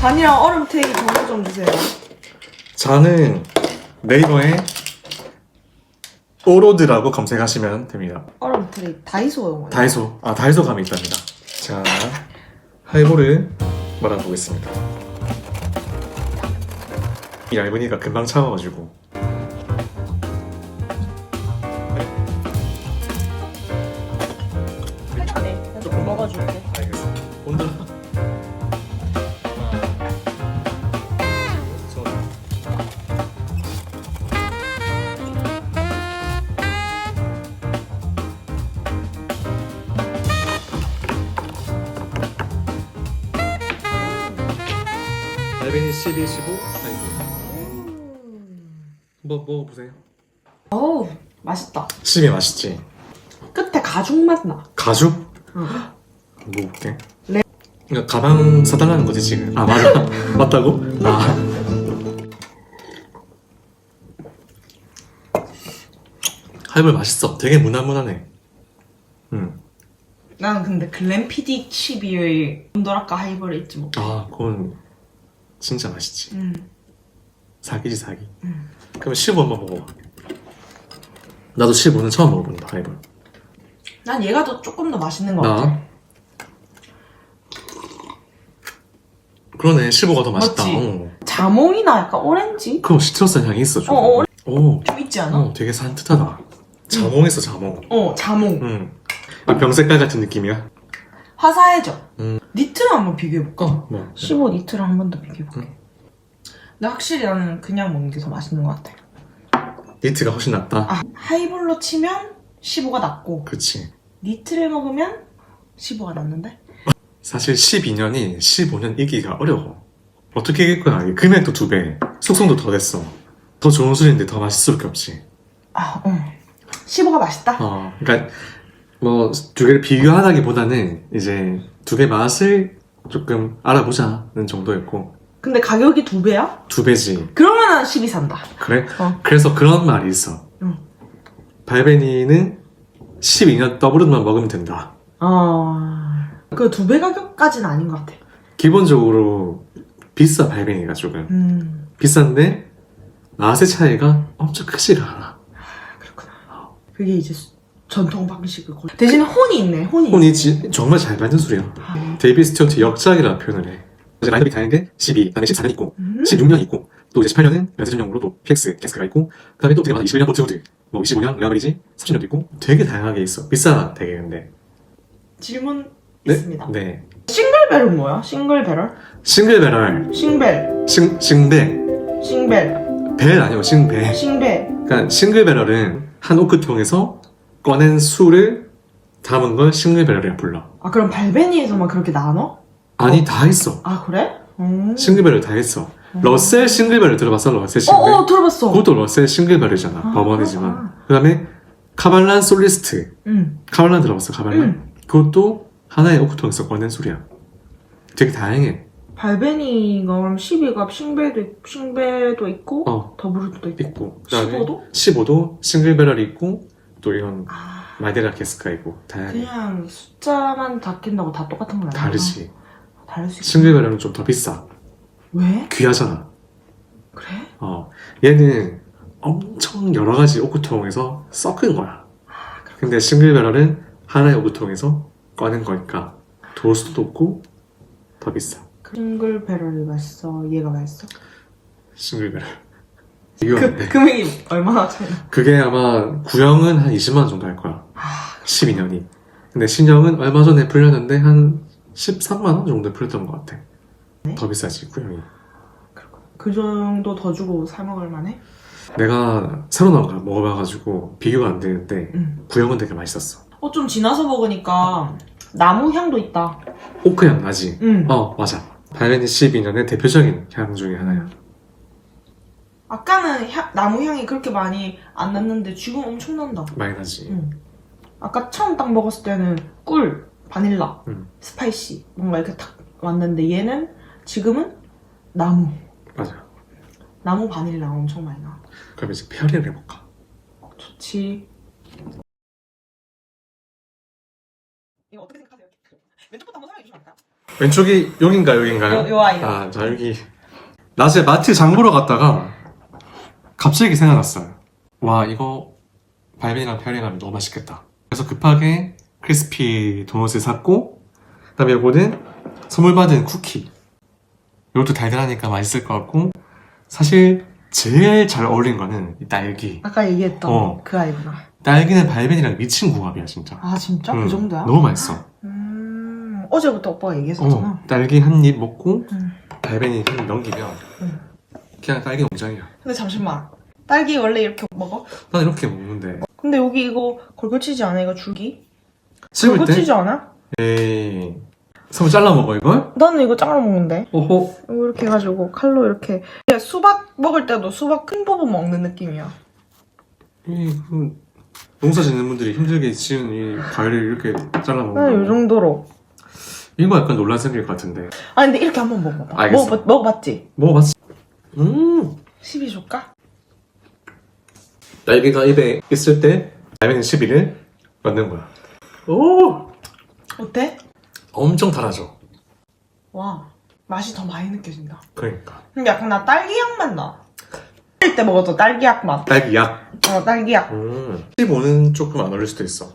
잔이랑 얼음 테이 번호 좀 주세요. 저는 네이버에 오로드라고 검색하시면 됩니다. 얼음 트레이 다이소용어요. 다이소, 아 다이소 감이 있답니다. 자, 하이볼을 말아보겠습니다. 이 얇으니까 금방 차가가지고. 12, 15. 아이고. 뭐 먹어보세요. 어우 맛있다. 12 맛있지? 끝에 가죽 맛 나. 가죽? 응. 먹어볼게. 네. 그러니까 가방 사달라는 거지 지금. 아 맞아. 맞다고? 아. 하이볼 맛있어. 되게 무난무난해. 음. 나는 근데 글램피디 12의 온도라카 하이볼을 잊지 못. 아 그건 진짜 맛있지. 음. 사기지 사기. 음. 그럼 15 한번 먹어봐. 나도 15는 처음 먹어본다 하이볼. 난 얘가 더 조금 더 맛있는 것 같아. 나. 그러네 15가 더 맛있다. 맞지? 어. 자몽이나 약간 오렌지? 그럼 시트러스 향이 있어 좀. 어, 어. 오. 좀 있지 않아? 어, 되게 산뜻하다. 자몽했어, 자몽. 어, 자몽. 응. 아, 병색깔 같은 느낌이야? 화사해져. 음. 니트랑 한번 비교해볼까? 어, 뭐. 15 니트랑 한 번 더 비교해볼게. 응. 근데 확실히 나는 그냥 먹는 게 더 맛있는 것 같아. 니트가 훨씬 낫다? 아, 하이볼로 치면 15가 낫고, 그치. 니트를 먹으면 15가 낫는데? 사실 12년이 15년 이기가 어려워. 어떻게 거야? 이게 금액도 두 배, 숙성도 더 됐어. 더 좋은 술인데 더 맛있을 수밖에 없지. 아, 응. 15가 맛있다? 어, 그러니까 뭐 두 개를 비교하다기보다는 이제 두 개 맛을 조금 알아보자는 정도였고 근데 가격이 두 배야? 두 배지. 그러면은 12 산다. 그래? 어. 그래서 그런 말이 있어. 응. 발베니는 12년 더블은만 먹으면 된다. 아, 그두 배 가격까지는 아닌 것 같아. 기본적으로 비싸 발베니가 조금 음, 비싼데 맛의 차이가 엄청 크지가 않아. 그렇구나. 그게 이제 수- 전통 방식을 걸. 대신 혼이 있네, 혼이. 혼이 지- 정말 잘 받는 술이야. 아, 데이비 스튜어트 역작이라 표현을 해. 이제 라인업이 다양한데 12, 그다음에 14년 있고 음? 16년 있고 또 이제 18년은 연쇄전용으로 또 PX, 캐스크가 있고 그다음에 또 되게 많아 21년 보트우드 뭐 25년 레아브리지 30년도 있고 되게 다양하게 있어. 비싸 되게 근데. 질문 네? 있습니다. 네. 싱글벨은 뭐야? 싱글벨을? 싱글 배럴, 싱벨, 싱, 싱배, 싱벨, 벨 아니고 싱배. 싱벨. 그러니까 싱글 배럴은 한 오크통에서 꺼낸 술을 담은 걸 싱글 배럴이라 불러. 아, 그럼 발베니에서만 그렇게 나눠? 아니 다 있어. 아, 그래? 음. 싱글 배럴 다 있어. 러셀 싱글 배럴 들어봤어? 러셀 어, 싱글. 어, 들어봤어. 그것도 러셀 싱글 배럴이잖아. 아, 버번이지만. 아. 그다음에 카발란 솔리스트. 응. 카발란 들어봤어? 카발란. 응. 그것도 하나의 오크통에서 꺼낸 술이야. 되게 다양해. 발베니가 그럼 12가 싱벨도, 있- 싱벨도 있고, 어 더블루도 있고. 있고. 그다음에 15도? 15도 싱글 배럴이 있고 또 이런 아, 마데라 있고 다양해. 그냥 숫자만 바뀐다고 다 똑같은 건 아니야. 다르지. 다를 수 있어. 싱글 배럴은 좀더 비싸. 왜? 귀하잖아. 그래? 어, 얘는 엄청 여러 가지 오크통에서 섞은 거야. 근데 싱글 배럴은 하나의 오크통에서 꺼낸 거니까 도수도 높고 더 비싸. 싱글 배럴이 맛있어. 얘가 맛있어. 싱글 배럴. 그, 금액이 얼마나 차이나? 그게 아마 구형은 한 20만 원 정도 할 거야. 아, 12년이. 근데 신형은 얼마 전에 풀렸는데 한 13만 원 정도 풀렸던 것 같아. 네? 더 비싸지 구형이. 그 정도 더 주고 사 먹을 만해? 내가 새로 나온 거 먹어봐가지고 비교가 안 되는데 응. 구형은 되게 맛있었어. 어, 좀 지나서 먹으니까 나무 향도 있다. 오크향 나지? 응. 어 맞아 발렌이 12년의 대표적인 향 중에 하나야 아까는 향- 나무 향이 그렇게 많이 안 났는데 지금 엄청 난다. 많이 나지 응. 아까 처음 딱 먹었을 때는 꿀, 바닐라, 음. 스파이시 뭔가 이렇게 탁 왔는데 얘는 지금은 나무, 맞아 나무 바닐라 엄청 많이 나. 그럼 이제 페어링을 해볼까 좋지. 이거 어떻게 생각하세요? 왼쪽부터 한번 설명해 주시면 안 될까요? 왼쪽이 여긴가 여긴가요? 요- 요 아이요. 아, 자 여기 낮에 마트 장 보러 갔다가 갑자기 생각났어요. 와 이거 발베이랑 페어링하면 너무 맛있겠다. 그래서 급하게 크리스피 도넛을 샀고 그 다음에 이거는 선물 받은 쿠키. 이것도 달달하니까 맛있을 것 같고 사실 제일 잘 어울린 거는 이 딸기. 아까 얘기했던 어. 그 아이구나. 딸기는 발베이랑 미친 궁합이야 진짜. 아 진짜? 음, 그 정도야? 너무 맛있어. 음, 어제부터 오빠가 얘기했었잖아. 어, 딸기 한 입 먹고 음. 발베니 한입 넘기면 음. 그냥 딸기 농장이야. 근데 잠시만. 딸기 원래 이렇게 먹어? 난 이렇게 먹는데 근데 여기 이거 걸걸치지 않아? 이거 줄기? 씹을 때 걸걸치지 않아? 에이 손 잘라 먹어 이걸? 나는 이거 잘라 먹는데. 오호 이거 이렇게 해가지고 칼로 이렇게. 그냥 수박 먹을 때도 수박 큰 부분 먹는 느낌이야. 이 그, 농사 짓는 분들이 힘들게 지은 이 과일을 이렇게 잘라 나는 이 먹는 거 정도로. 이거 약간 논란 생길 것 같은데 아 근데 이렇게 한번 먹어봐. 알겠어. 먹어봤, 먹어봤지? 먹어봤어? 음 시비 줄까? 딸기가 입에 있을 때 발베니 11을 넣는 거야 오 어때? 엄청 달아져 와 맛이 더 많이 느껴진다. 그러니까 근데 약간 나 딸기향 맛 나. 어릴 때 먹었던 딸기향 맛. 딸기 약 어 딸기향. 음. 15는 조금 안 어울릴 수도 있어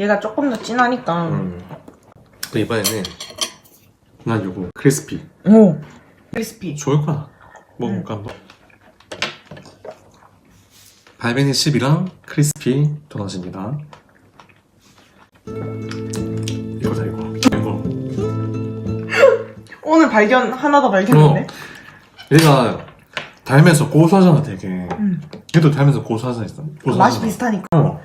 얘가 조금 더 진하니까. 음. 또 이번에는 난 요거 크리스피 오. 크리스피. 좋을 거야 먹어볼까 한번 발베니 10이랑 크리스피 도넛입니다 이거다 이거 이거 오늘 발견 하나 더 발견했네. 얘가 달면서 고소하잖아 되게 음. 얘도 달면서 고소하잖아 있어 고소하잖아. 맛이 비슷하니까. 어.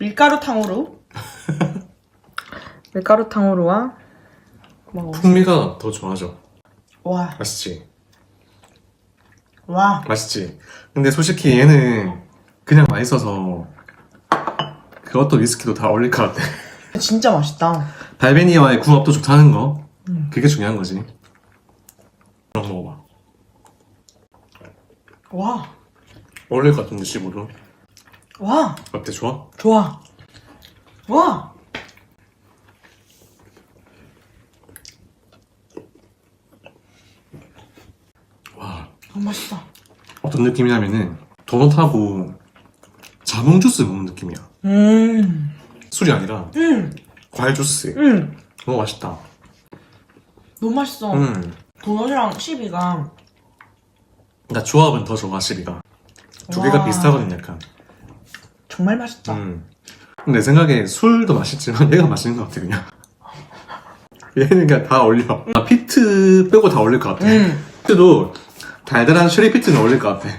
밀가루탕으로. 밀가루탕으로와 먹어. 풍미가 더 좋아져 와. 맛있지 와. 맛있지 근데 솔직히 얘는 그냥 맛있어서 그것도 위스키도 다 어울릴 것 같아 진짜 맛있다. 발베니와의 궁합도 좋다는 거 음. 그게 중요한 거지 그럼 먹어봐 와. 어울릴 것 같은데 15도 와. 어때 좋아? 좋아. 와. 너무 맛있다. 어떤 느낌이냐면은 도넛하고 자몽 주스 먹는 느낌이야 음. 술이 아니라 음. 과일 주스 음. 너무 맛있다 너무 맛있어. 음. 도넛이랑 시비가 나 조합은 더 좋아 시리가 두 개가 와. 비슷하거든 약간 정말 맛있다. 음. 내 생각에 술도 맛있지만 얘가 맛있는 것 같아 그냥 얘는 그냥 다 어울려 아, 피트 빼고 다 어울릴 것 같아 음. 피트도 달달한 쉐리 피트는 어울릴 것 같아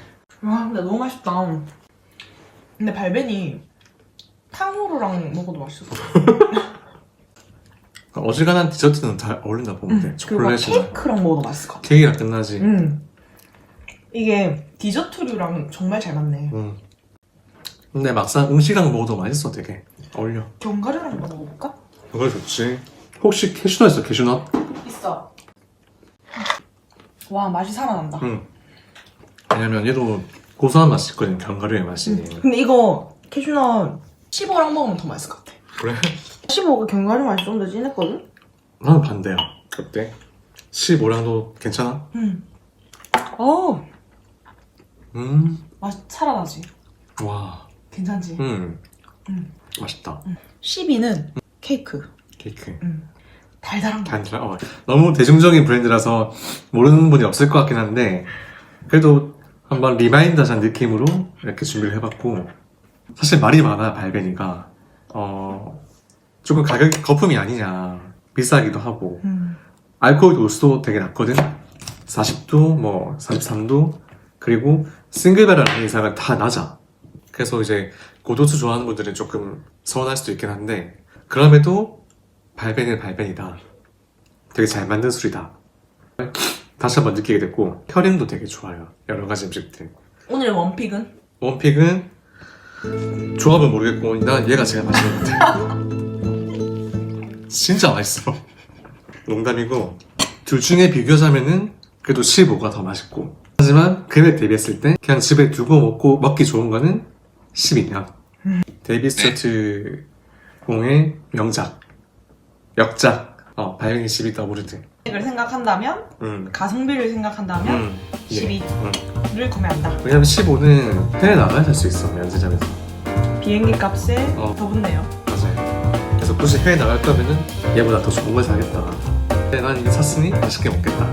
와, 근데 너무 맛있다. 근데 발베니 탕후루랑 먹어도 맛있어. 어지간한 디저트는 다 어울린다 보면 돼 음. 그리고 막 초콜릿이나 케이크랑 먹어도 맛있을 것 같아. 케이크랑 끝나지 음. 이게 디저트류랑 정말 잘 맞네. 음. 근데 막상 음식이랑 먹어도 맛있어 되게 어울려 견과류랑 먹어볼까? 그거 좋지 혹시 캐슈넛 있어 캐슈넛? 있어. 와, 맛이 살아난다. 응 왜냐면 얘도 고소한 맛이 있거든 견과류의 맛이 근데 이거 캐슈넛 15랑 먹으면 더 맛있을 것 같아. 그래? 15가 견과류 맛이 좀 더 진했거든? 나는 반대야 어때? 15랑도 괜찮아? 응. 어, 음맛 살아나지. 와, 괜찮지? 음, 음. 맛있다. 12는 케이크. 케이크. 달달한 거. 단순한, 어, 너무 대중적인 브랜드라서 모르는 분이 없을 것 같긴 한데, 그래도 한번 리마인더한 느낌으로 이렇게 준비를 해봤고, 사실 말이 많아, 발베니가. 어, 조금 가격이 거품이 아니냐. 비싸기도 하고, 음. 알코올 도수도 되게 낮거든? 40도, 뭐, 43도, 그리고 싱글 배럴 이상은 다 낮아. 그래서 이제 고도수 좋아하는 분들은 조금 서운할 수도 있긴 한데, 그럼에도 발벤은 발벤이다. 되게 잘 만든 술이다. 다시 한번 느끼게 됐고, 혈행도 되게 좋아요. 여러 가지 음식들. 오늘 원픽은? 원픽은 조합은 모르겠고, 난 얘가 제일 맛있는 것 같아. 진짜 맛있어. 농담이고, 둘 중에 비교하자면은 그래도 15가 더 맛있고. 하지만 금액 대비했을 때 그냥 집에 두고 먹고 먹기 좋은 거는 12냥. 데이비 스튜어트 공의 명작. 역작. 어, 발명이 12 더블드. 을 생각한다면 음. 가성비를 생각한다면 음. 예. 12를 음. 구매한다. 왜냐면 15는 해외 나가야 살 수 있어, 면세점에서. 비행기 값에 어. 더 붙네요. 맞아요. 그래서 굳이 해외 나갈 거면은 얘보다 더 좋은 걸 사겠다. 근데 난 이거 샀으니 맛있게 먹겠다.